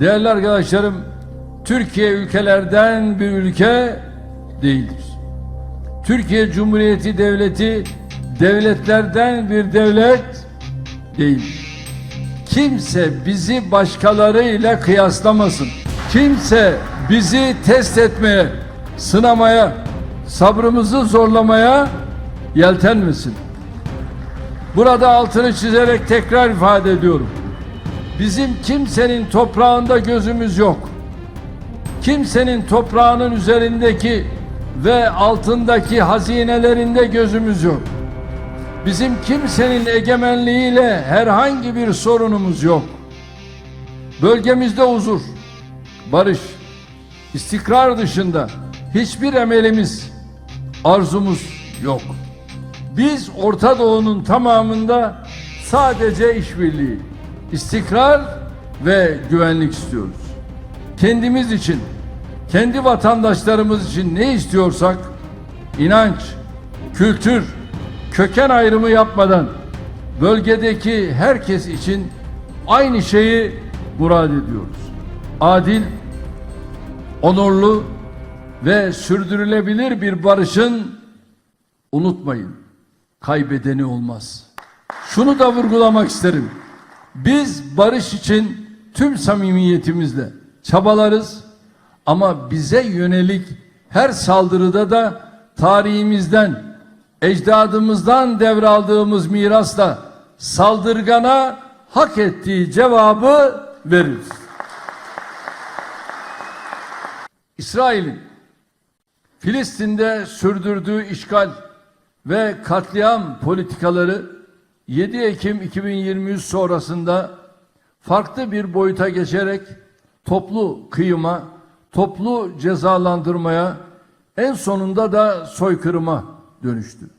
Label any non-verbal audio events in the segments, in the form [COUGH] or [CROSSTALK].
Değerli arkadaşlarım, Türkiye ülkelerden bir ülke değildir. Türkiye Cumhuriyeti Devleti devletlerden bir devlet değildir. Kimse bizi başkalarıyla kıyaslamasın. Kimse bizi test etmeye, sınamaya, sabrımızı zorlamaya yeltenmesin. Burada altını çizerek tekrar ifade ediyorum. Bizim kimsenin toprağında gözümüz yok. Kimsenin toprağının üzerindeki ve altındaki hazinelerinde gözümüz yok. Bizim kimsenin egemenliğiyle herhangi bir sorunumuz yok. Bölgemizde huzur, barış, istikrar dışında hiçbir emelimiz, arzumuz yok. Biz Orta Doğu'nun tamamında sadece işbirliği, istikrar ve güvenlik istiyoruz. Kendimiz için, kendi vatandaşlarımız için ne istiyorsak inanç, kültür, köken ayrımı yapmadan bölgedeki herkes için aynı şeyi murad ediyoruz. Adil, onurlu ve sürdürülebilir bir barışın unutmayın kaybedeni olmaz. Şunu da vurgulamak isterim. Biz barış için tüm samimiyetimizle çabalarız ama bize yönelik her saldırıda da tarihimizden, ecdadımızdan devraldığımız mirasla saldırgana hak ettiği cevabı veririz. İsrail'in Filistin'de sürdürdüğü işgal ve katliam politikaları 7 Ekim 2023 sonrasında farklı bir boyuta geçerek toplu kıyıma, toplu cezalandırmaya, en sonunda da soykırıma dönüştü.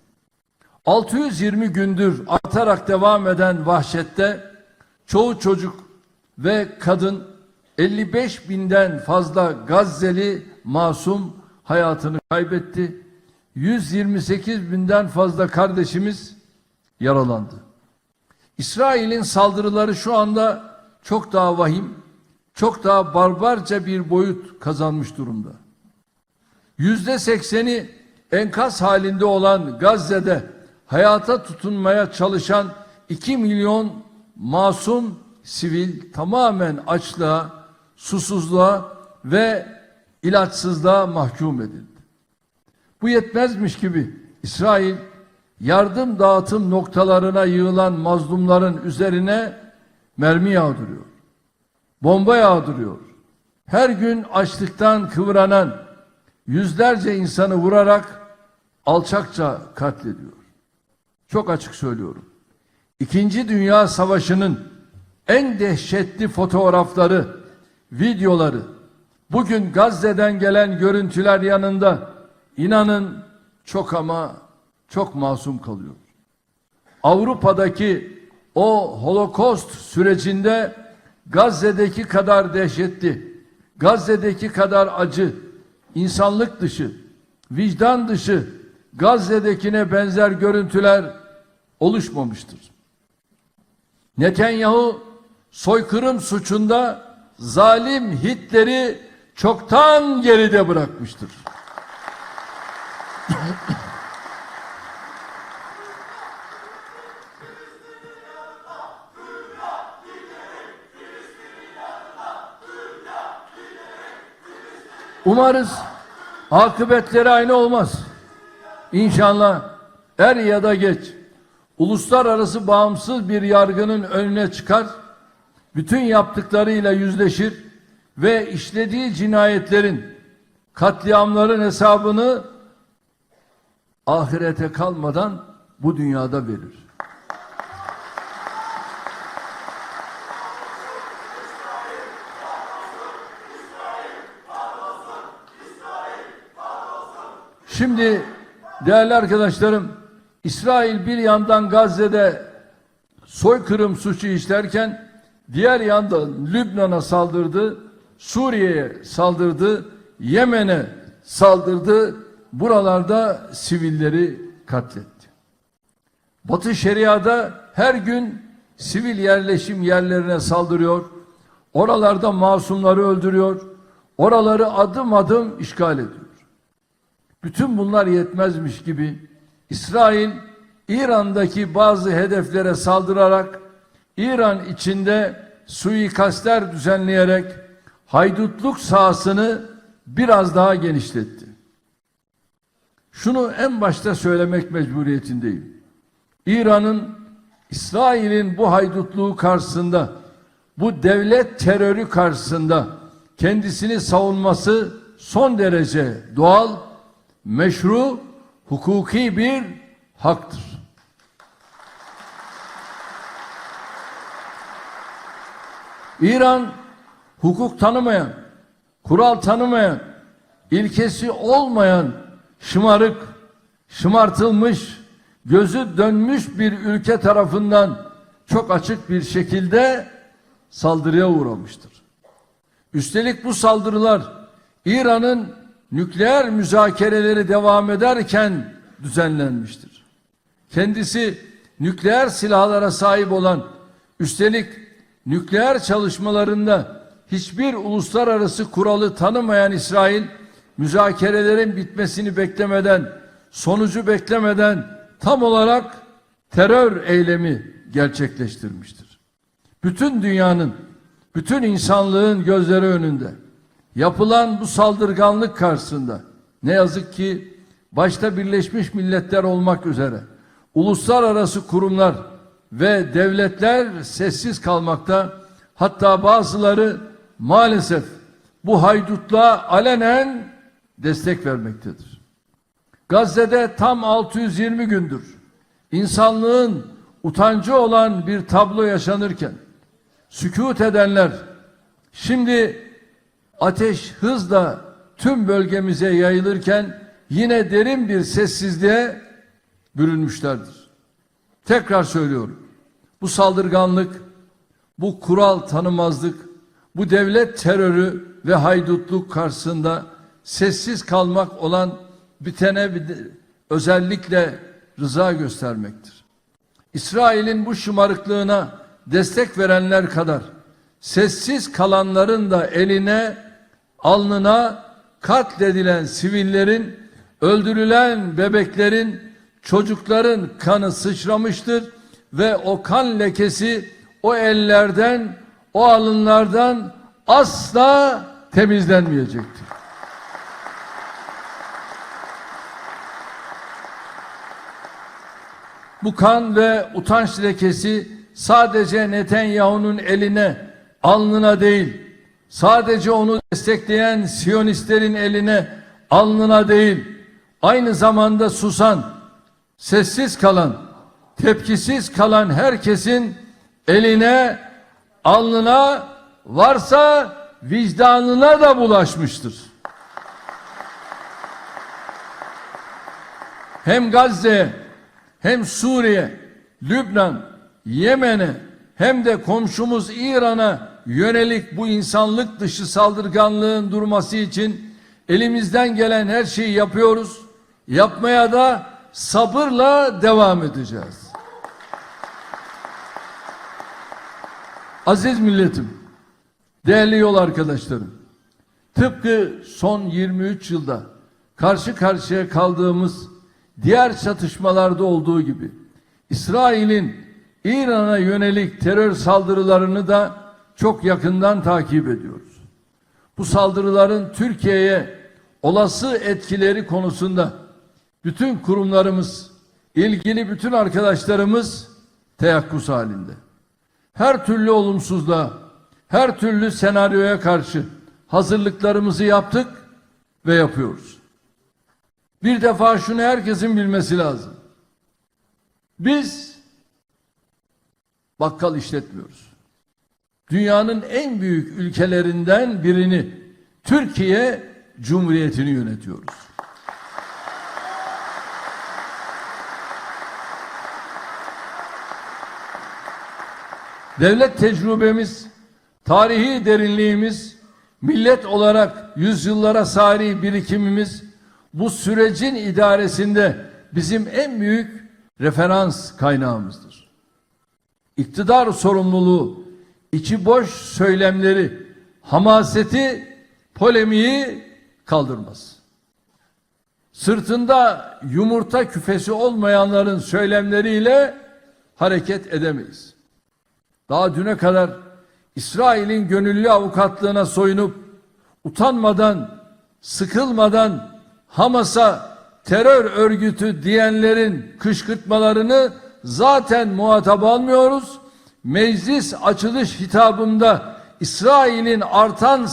620 gündür artarak devam eden vahşette çoğu çocuk ve kadın 55 binden fazla Gazze'li masum hayatını kaybetti. 128 binden fazla kardeşimiz yaralandı. İsrail'in saldırıları şu anda çok daha vahim, çok daha barbarca bir boyut kazanmış durumda. Yüzde sekseni enkaz halinde olan Gazze'de hayata tutunmaya çalışan 2 milyon masum sivil tamamen açlığa, susuzluğa ve ilaçsızlığa mahkum edildi. Bu yetmezmiş gibi İsrail yardım dağıtım noktalarına yığılan mazlumların üzerine mermi yağdırıyor. Bomba yağdırıyor. Her gün açlıktan kıvranan yüzlerce insanı vurarak alçakça katlediyor. Çok açık söylüyorum. İkinci Dünya Savaşı'nın en dehşetli fotoğrafları, videoları, bugün Gazze'den gelen görüntüler yanında inanın çok ama çok masum kalıyor. Avrupa'daki o Holocaust sürecinde Gazze'deki kadar dehşetli, Gazze'deki kadar acı, insanlık dışı, vicdan dışı Gazze'dekine benzer görüntüler oluşmamıştır. Netanyahu soykırım suçunda zalim Hitler'i çoktan geride bırakmıştır. [LAUGHS] Umarız akıbetleri aynı olmaz. İnşallah er ya da geç uluslararası bağımsız bir yargının önüne çıkar, bütün yaptıklarıyla yüzleşir ve işlediği cinayetlerin, katliamların hesabını ahirete kalmadan bu dünyada verir. Şimdi değerli arkadaşlarım İsrail bir yandan Gazze'de soykırım suçu işlerken diğer yandan Lübnan'a saldırdı, Suriye'ye saldırdı, Yemen'e saldırdı, buralarda sivilleri katletti. Batı Şeria'da her gün sivil yerleşim yerlerine saldırıyor, Oralarda masumları öldürüyor. Oraları adım adım işgal ediyor. Bütün bunlar yetmezmiş gibi İsrail İran'daki bazı hedeflere saldırarak İran içinde suikastler düzenleyerek haydutluk sahasını biraz daha genişletti. Şunu en başta söylemek mecburiyetindeyim. İran'ın İsrail'in bu haydutluğu karşısında, bu devlet terörü karşısında kendisini savunması son derece doğal, meşru, hukuki bir haktır. İran hukuk tanımayan, kural tanımayan, ilkesi olmayan şımarık, şımartılmış, gözü dönmüş bir ülke tarafından çok açık bir şekilde saldırıya uğramıştır. Üstelik bu saldırılar İran'ın nükleer müzakereleri devam ederken düzenlenmiştir. Kendisi nükleer silahlara sahip olan, üstelik nükleer çalışmalarında hiçbir uluslararası kuralı tanımayan İsrail, müzakerelerin bitmesini beklemeden, sonucu beklemeden tam olarak terör eylemi gerçekleştirmiştir. Bütün dünyanın, bütün insanlığın gözleri önünde yapılan bu saldırganlık karşısında ne yazık ki başta Birleşmiş Milletler olmak üzere uluslararası kurumlar ve devletler sessiz kalmakta hatta bazıları maalesef bu haydutluğa alenen destek vermektedir. Gazze'de tam 620 gündür insanlığın utancı olan bir tablo yaşanırken sükut edenler şimdi ateş hızla tüm bölgemize yayılırken yine derin bir sessizliğe bürünmüşlerdir. Tekrar söylüyorum. Bu saldırganlık, bu kural tanımazlık, bu devlet terörü ve haydutluk karşısında sessiz kalmak olan bitene özellikle rıza göstermektir. İsrail'in bu şımarıklığına destek verenler kadar sessiz kalanların da eline, alnına katledilen sivillerin, öldürülen bebeklerin, çocukların kanı sıçramıştır ve o kan lekesi o ellerden, o alınlardan asla temizlenmeyecektir. Bu kan ve utanç lekesi sadece Netanyahu'nun eline, alnına değil, sadece onu destekleyen Siyonistlerin eline, alnına değil, aynı zamanda susan, sessiz kalan, tepkisiz kalan herkesin eline, alnına, varsa vicdanına da bulaşmıştır. hem Gazze'ye hem Suriye, Lübnan, Yemen'e hem de komşumuz İran'a yönelik bu insanlık dışı saldırganlığın durması için elimizden gelen her şeyi yapıyoruz. Yapmaya da sabırla devam edeceğiz. Aziz milletim, değerli yol arkadaşlarım, tıpkı son 23 yılda karşı karşıya kaldığımız diğer çatışmalarda olduğu gibi İsrail'in İran'a yönelik terör saldırılarını da çok yakından takip ediyoruz. Bu saldırıların Türkiye'ye olası etkileri konusunda bütün kurumlarımız, ilgili bütün arkadaşlarımız teyakkuz halinde. Her türlü olumsuzluğa, her türlü senaryoya karşı hazırlıklarımızı yaptık ve yapıyoruz. Bir defa şunu herkesin bilmesi lazım. Biz bakkal işletmiyoruz. Dünyanın en büyük ülkelerinden birini Türkiye Cumhuriyeti'ni yönetiyoruz. Devlet tecrübemiz, tarihi derinliğimiz, millet olarak yüzyıllara sari birikimimiz bu sürecin idaresinde bizim en büyük referans kaynağımızdır. İktidar sorumluluğu içi boş söylemleri, hamaseti, polemiği kaldırmaz. Sırtında yumurta küfesi olmayanların söylemleriyle hareket edemeyiz. Daha düne kadar İsrail'in gönüllü avukatlığına soyunup utanmadan, sıkılmadan Hamas'a terör örgütü diyenlerin kışkırtmalarını zaten muhatap almıyoruz. Meclis açılış hitabında İsrail'in artan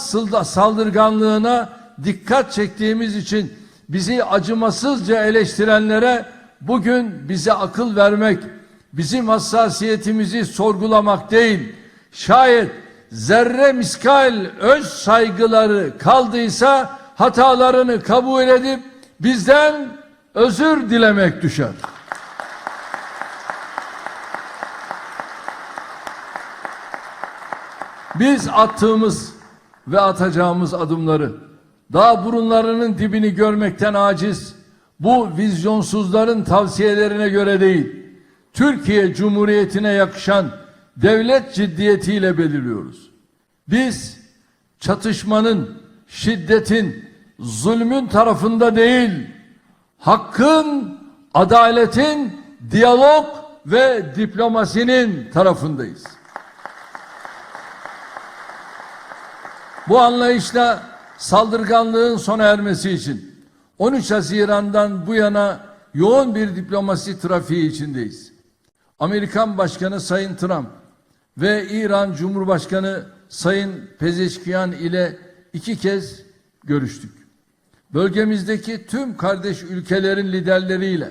saldırganlığına dikkat çektiğimiz için bizi acımasızca eleştirenlere bugün bize akıl vermek, bizim hassasiyetimizi sorgulamak değil, şayet zerre miskal öz saygıları kaldıysa hatalarını kabul edip bizden özür dilemek düşer. Biz attığımız ve atacağımız adımları daha burunlarının dibini görmekten aciz bu vizyonsuzların tavsiyelerine göre değil Türkiye Cumhuriyeti'ne yakışan devlet ciddiyetiyle belirliyoruz. Biz çatışmanın, şiddetin, zulmün tarafında değil, hakkın, adaletin, diyalog ve diplomasinin tarafındayız. Bu anlayışla saldırganlığın sona ermesi için 13 Haziran'dan bu yana yoğun bir diplomasi trafiği içindeyiz. Amerikan Başkanı Sayın Trump ve İran Cumhurbaşkanı Sayın Pezeşkiyan ile iki kez görüştük. Bölgemizdeki tüm kardeş ülkelerin liderleriyle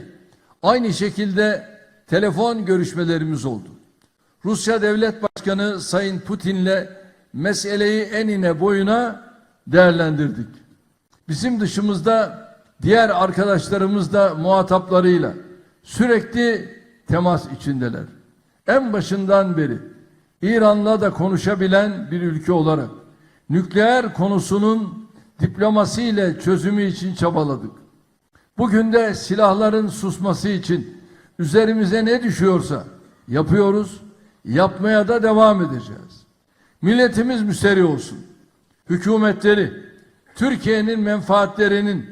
aynı şekilde telefon görüşmelerimiz oldu. Rusya Devlet Başkanı Sayın Putin'le meseleyi enine boyuna değerlendirdik. Bizim dışımızda diğer arkadaşlarımız da muhataplarıyla sürekli temas içindeler. En başından beri İran'la da konuşabilen bir ülke olarak nükleer konusunun diplomasiyle çözümü için çabaladık. Bugün de silahların susması için üzerimize ne düşüyorsa yapıyoruz, yapmaya da devam edeceğiz. Milletimiz müsterih olsun. Hükümetleri Türkiye'nin menfaatlerinin,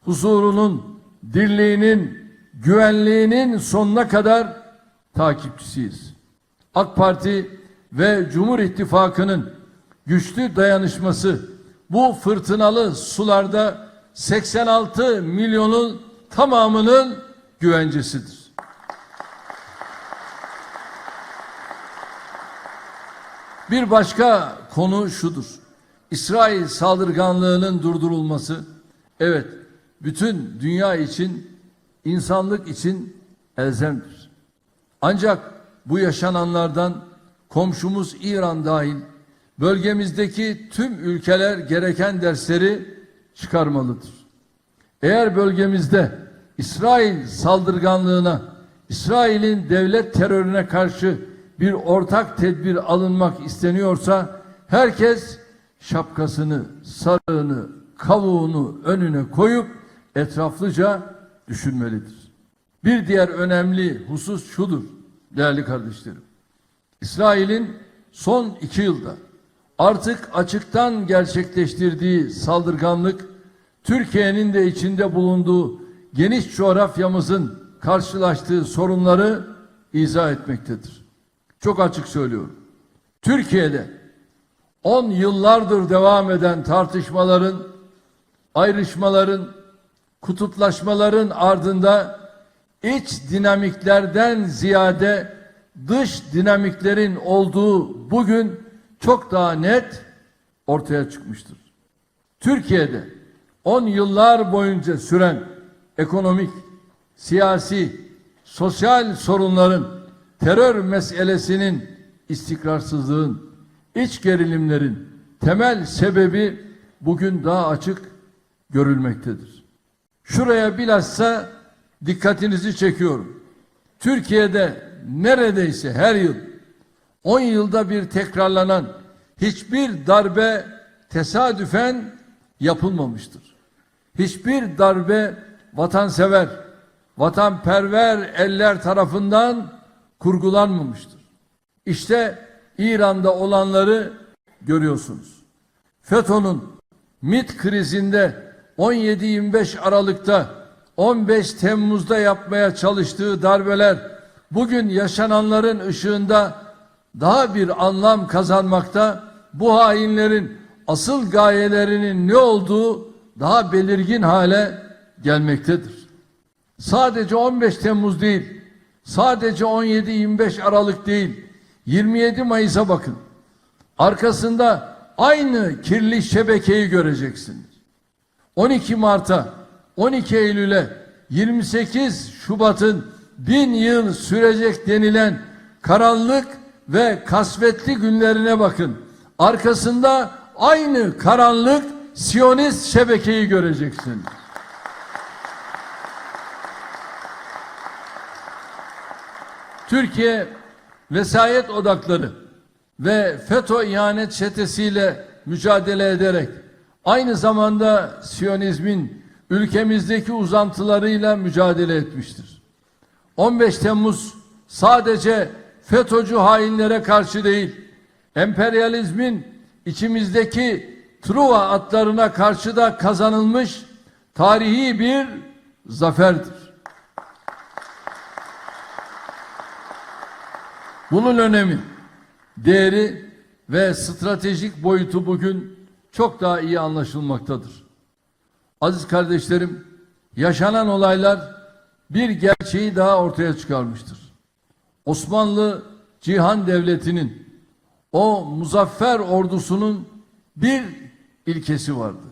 huzurunun, dirliğinin, güvenliğinin sonuna kadar takipçisiyiz. AK Parti ve Cumhur İttifakı'nın güçlü dayanışması bu fırtınalı sularda 86 milyonun tamamının güvencesidir. Bir başka konu şudur. İsrail saldırganlığının durdurulması evet bütün dünya için insanlık için elzemdir. Ancak bu yaşananlardan komşumuz İran dahil bölgemizdeki tüm ülkeler gereken dersleri çıkarmalıdır. Eğer bölgemizde İsrail saldırganlığına, İsrail'in devlet terörüne karşı bir ortak tedbir alınmak isteniyorsa herkes şapkasını, sarığını, kavuğunu önüne koyup etraflıca düşünmelidir. Bir diğer önemli husus şudur değerli kardeşlerim. İsrail'in son iki yılda artık açıktan gerçekleştirdiği saldırganlık Türkiye'nin de içinde bulunduğu geniş coğrafyamızın karşılaştığı sorunları izah etmektedir. Çok açık söylüyorum. Türkiye'de 10 yıllardır devam eden tartışmaların, ayrışmaların, kutuplaşmaların ardında iç dinamiklerden ziyade dış dinamiklerin olduğu bugün çok daha net ortaya çıkmıştır. Türkiye'de 10 yıllar boyunca süren ekonomik, siyasi, sosyal sorunların, terör meselesinin, istikrarsızlığın, iç gerilimlerin temel sebebi bugün daha açık görülmektedir. Şuraya bilhassa dikkatinizi çekiyorum. Türkiye'de neredeyse her yıl 10 yılda bir tekrarlanan hiçbir darbe tesadüfen yapılmamıştır. Hiçbir darbe vatansever, vatanperver eller tarafından kurgulanmamıştır. İşte İran'da olanları görüyorsunuz. FETÖ'nün MIT krizinde 17-25 Aralık'ta 15 Temmuz'da yapmaya çalıştığı darbeler bugün yaşananların ışığında daha bir anlam kazanmakta. Bu hainlerin asıl gayelerinin ne olduğu daha belirgin hale gelmektedir. Sadece 15 Temmuz değil, sadece 17-25 Aralık değil, 27 Mayıs'a bakın. Arkasında aynı kirli şebekeyi göreceksiniz. 12 Mart'a, 12 Eylül'e, 28 Şubat'ın bin yıl sürecek denilen karanlık ve kasvetli günlerine bakın. Arkasında aynı karanlık Siyonist şebekeyi göreceksiniz. Türkiye vesayet odakları ve FETÖ ihanet çetesiyle mücadele ederek aynı zamanda Siyonizmin ülkemizdeki uzantılarıyla mücadele etmiştir. 15 Temmuz sadece FETÖ'cü hainlere karşı değil, emperyalizmin içimizdeki Truva atlarına karşı da kazanılmış tarihi bir zaferdir. Bunun önemi, değeri ve stratejik boyutu bugün çok daha iyi anlaşılmaktadır. Aziz kardeşlerim, yaşanan olaylar bir gerçeği daha ortaya çıkarmıştır. Osmanlı Cihan Devleti'nin o muzaffer ordusunun bir ilkesi vardı.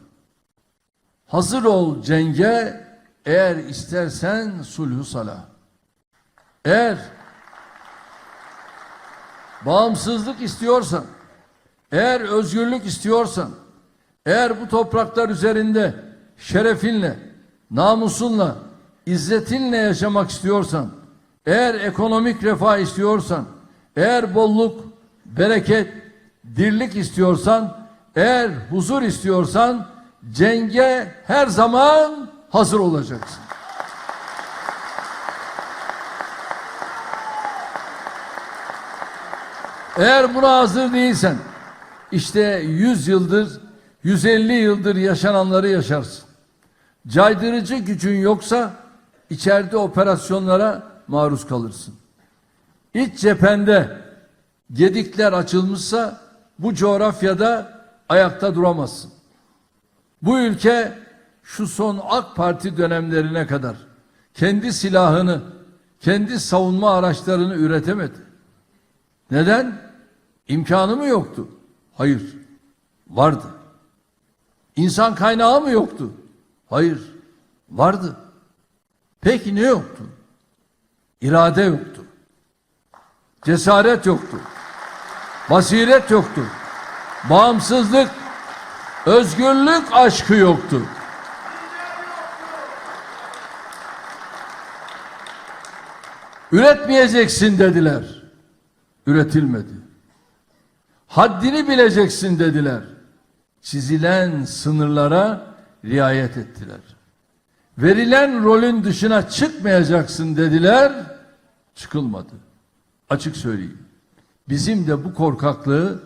Hazır ol cenge eğer istersen sulhu sala. Eğer bağımsızlık istiyorsan, eğer özgürlük istiyorsan, eğer bu topraklar üzerinde şerefinle, namusunla, izzetinle yaşamak istiyorsan, eğer ekonomik refah istiyorsan, eğer bolluk, bereket, dirlik istiyorsan, eğer huzur istiyorsan, cenge her zaman hazır olacaksın. Eğer buna hazır değilsen işte 100 yıldır 150 yıldır yaşananları yaşarsın. Caydırıcı gücün yoksa içeride operasyonlara maruz kalırsın. İç cephende gedikler açılmışsa bu coğrafyada ayakta duramazsın. Bu ülke şu son AK Parti dönemlerine kadar kendi silahını, kendi savunma araçlarını üretemedi. Neden? İmkanı mı yoktu? Hayır. Vardı. İnsan kaynağı mı yoktu? Hayır. Vardı. Peki ne yoktu? İrade yoktu. Cesaret yoktu. Basiret yoktu. Bağımsızlık, özgürlük aşkı yoktu. Üretmeyeceksin dediler. Üretilmedi. Haddini bileceksin dediler. Çizilen sınırlara riayet ettiler. Verilen rolün dışına çıkmayacaksın dediler. Çıkılmadı. Açık söyleyeyim. Bizim de bu korkaklığı,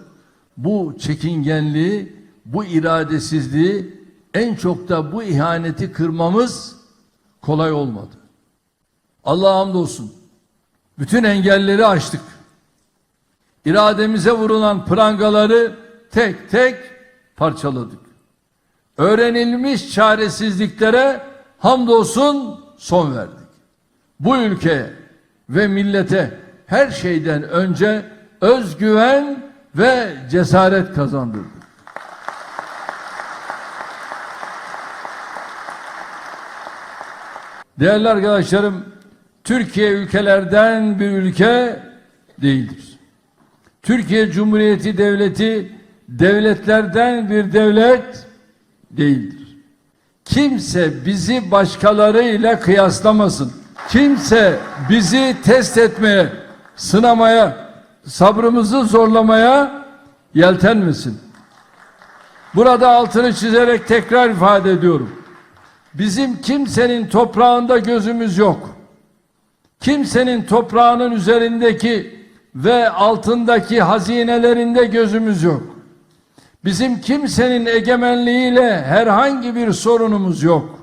bu çekingenliği, bu iradesizliği en çok da bu ihaneti kırmamız kolay olmadı. Allah'a hamdolsun. Bütün engelleri aştık. İrademize vurulan prangaları tek tek parçaladık. Öğrenilmiş çaresizliklere hamdolsun son verdik. Bu ülkeye ve millete her şeyden önce özgüven ve cesaret kazandırdık. Değerli arkadaşlarım, Türkiye ülkelerden bir ülke değildir. Türkiye Cumhuriyeti Devleti devletlerden bir devlet değildir. Kimse bizi başkalarıyla kıyaslamasın. Kimse bizi test etmeye, sınamaya, sabrımızı zorlamaya yeltenmesin. Burada altını çizerek tekrar ifade ediyorum. Bizim kimsenin toprağında gözümüz yok. Kimsenin toprağının üzerindeki ve altındaki hazinelerinde gözümüz yok. Bizim kimsenin egemenliğiyle herhangi bir sorunumuz yok.